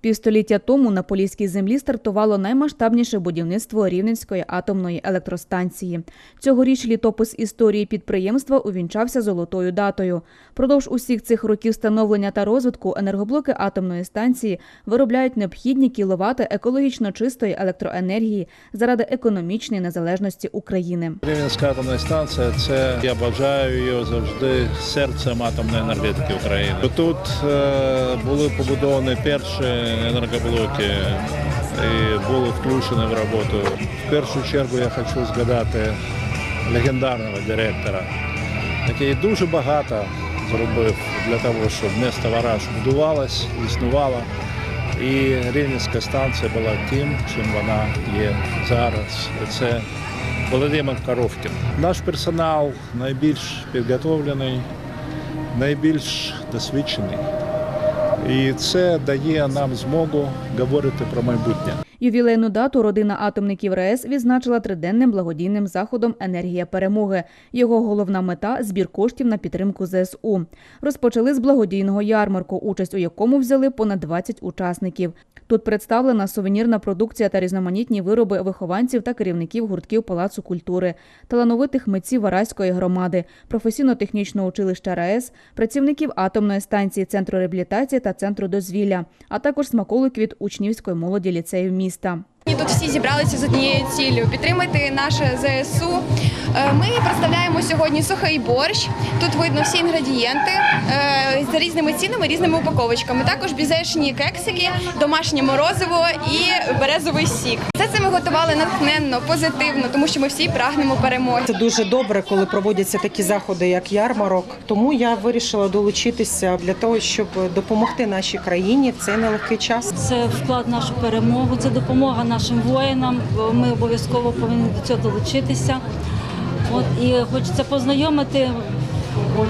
Півстоліття тому на Поліській землі стартувало наймасштабніше будівництво Рівненської атомної електростанції. Цьогоріч літопис історії підприємства увінчався золотою датою. Продовж усіх цих років становлення та розвитку енергоблоки атомної станції виробляють необхідні кіловати екологічно чистої електроенергії заради економічної незалежності України. Рівненська атомна станція це я бажаю її завжди серцем атомної енергетики України. Тут е, були побудовані перші енергоблоки і були включені в роботу. В першу чергу я хочу згадати легендарного директора, який дуже багато зробив для того, щоб місто Вараж будувалось, існувало. І Рівненська станція була тим, чим вона є зараз. Це Володимир Коровкін. Наш персонал найбільш підготовлений, найбільш досвідчений. І це дає нам змогу говорити про майбутнє. Ювілейну дату родина атомників РАЕС відзначила триденним благодійним заходом Енергія перемоги. Його головна мета збір коштів на підтримку ЗСУ. Розпочали з благодійного ярмарку, участь у якому взяли понад 20 учасників. Тут представлена сувенірна продукція та різноманітні вироби вихованців та керівників гуртків Палацу культури, талановитих митців Вараської громади, професійно-технічного училища РАЕС, працівників атомної станції центру реабілітації та центру дозвілля, а також смаколик від учнівської молоді ліцеїв міста міста. І Тут всі зібралися з однією ціллю підтримати наше ЗСУ. Е, Ми представляємо сьогодні сухий борщ. Тут видно всі інгредієнти е, за різними цінами, різними упаковочками. Також бізешні кексики, домашнє морозиво і березовий сік. Все це ми готували натхненно, позитивно, тому що ми всі прагнемо перемоги. Це дуже добре, коли проводяться такі заходи, як ярмарок. Тому я вирішила долучитися для того, щоб допомогти нашій країні в цей нелегкий час. Це вклад в нашу перемогу, це допомога нашим воїнам. Ми обов'язково повинні до цього долучитися. От і хочеться познайомити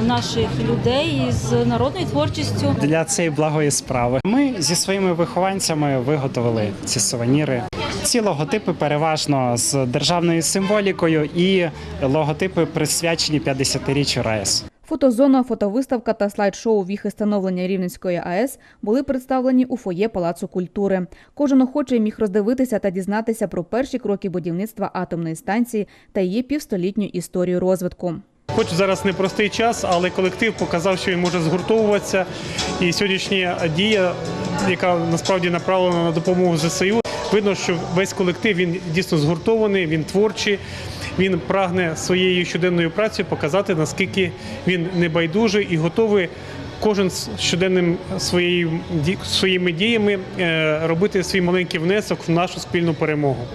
наших людей із народною творчістю. для цієї благої справи. Ми зі своїми вихованцями виготовили ці сувеніри. Ці логотипи переважно з державною символікою і логотипи присвячені 50-річчю РАЕС. Фотозона, фотовиставка та слайд-шоу віхи становлення Рівненської АЕС були представлені у фоє Палацу культури. Кожен охочий міг роздивитися та дізнатися про перші кроки будівництва атомної станції та її півстолітню історію розвитку. Хоч зараз непростий час, але колектив показав, що він може згуртовуватися. І сьогоднішня дія, яка насправді направлена на допомогу ЗСУ, видно, що весь колектив він дійсно згуртований, він творчий. Він прагне своєю щоденною працею показати, наскільки він небайдужий і готовий кожен з щоденним своїми діями е, робити свій маленький внесок в нашу спільну перемогу.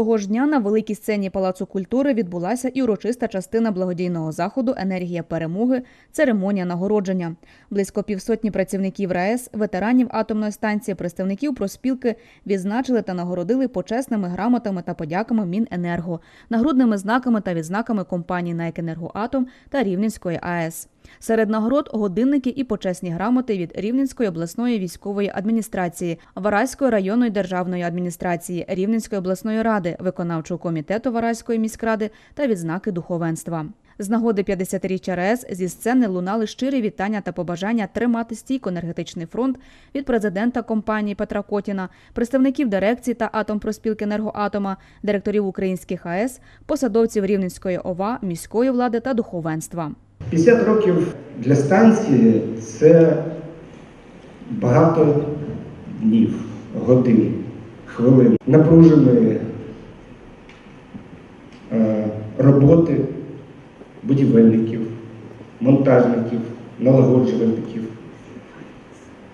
Того ж дня на великій сцені Палацу культури відбулася і урочиста частина благодійного заходу Енергія перемоги, церемонія нагородження. Близько півсотні працівників РАЕС, ветеранів атомної станції, представників проспілки відзначили та нагородили почесними грамотами та подяками Міненерго, нагрудними знаками та відзнаками компаній «НАЕК «Енергоатом» та Рівненської АЕС. Серед нагород годинники і почесні грамоти від Рівненської обласної військової адміністрації, Вараської районної державної адміністрації, Рівненської обласної ради, виконавчого комітету Вараської міськради та відзнаки духовенства. З нагоди 50-річчя РАЕС зі сцени лунали щирі вітання та побажання тримати стійко енергетичний фронт від президента компанії Петра Котіна, представників дирекції та Атомпроспілки «Енергоатома», директорів українських АЕС, посадовців Рівненської ОВА, міської влади та духовенства. 50 років для станції це багато днів, годин, хвилин напруженої е, роботи будівельників, монтажників, налагоджувальників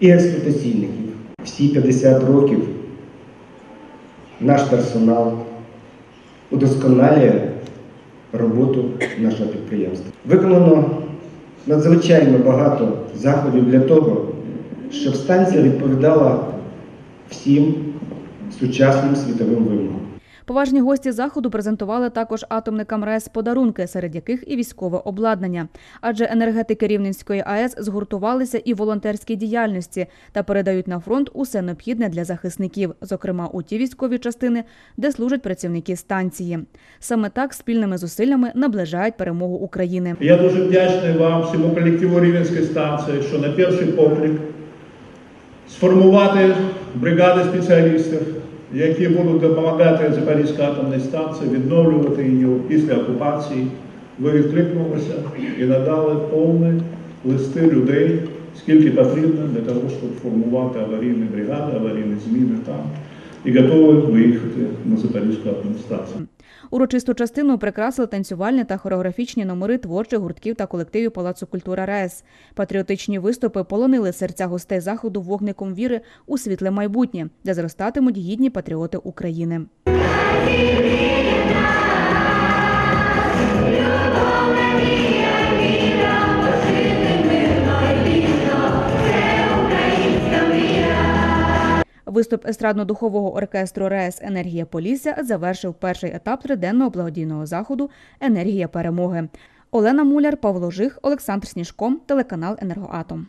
і експлуатаційників. Всі 50 років наш персонал удосконалює роботу нашого підприємства. Виконано надзвичайно багато заходів для того, щоб станція відповідала всім сучасним світовим вимогам. Поважні гості заходу презентували також атомникам РАЕС подарунки, серед яких і військове обладнання. Адже енергетики Рівненської АЕС згуртувалися і в волонтерській діяльності та передають на фронт усе необхідне для захисників, зокрема у ті військові частини, де служать працівники станції. Саме так спільними зусиллями наближають перемогу України. Я дуже вдячний вам, всьому колективу Рівненської станції, що на перший поклик сформувати бригади спеціалістів, які будуть допомагати Запорізькій атомній станції відновлювати її після окупації. Ви відкликнулися і надали повні листи людей, скільки потрібно для того, щоб формувати аварійні бригади, аварійні зміни там, і готові виїхати на Запорізьку атомну станцію. Урочисту частину прикрасили танцювальні та хореографічні номери творчих гуртків та колективів Палацу культури РаЕС. Патріотичні виступи полонили серця гостей заходу вогником віри у світле майбутнє, де зростатимуть гідні патріоти України. Виступ естрадно-духового оркестру РЕС Енергія Полісся завершив перший етап триденного благодійного заходу Енергія перемоги. Олена Муляр, Павло Жих, Олександр Сніжком, телеканал Енергоатом.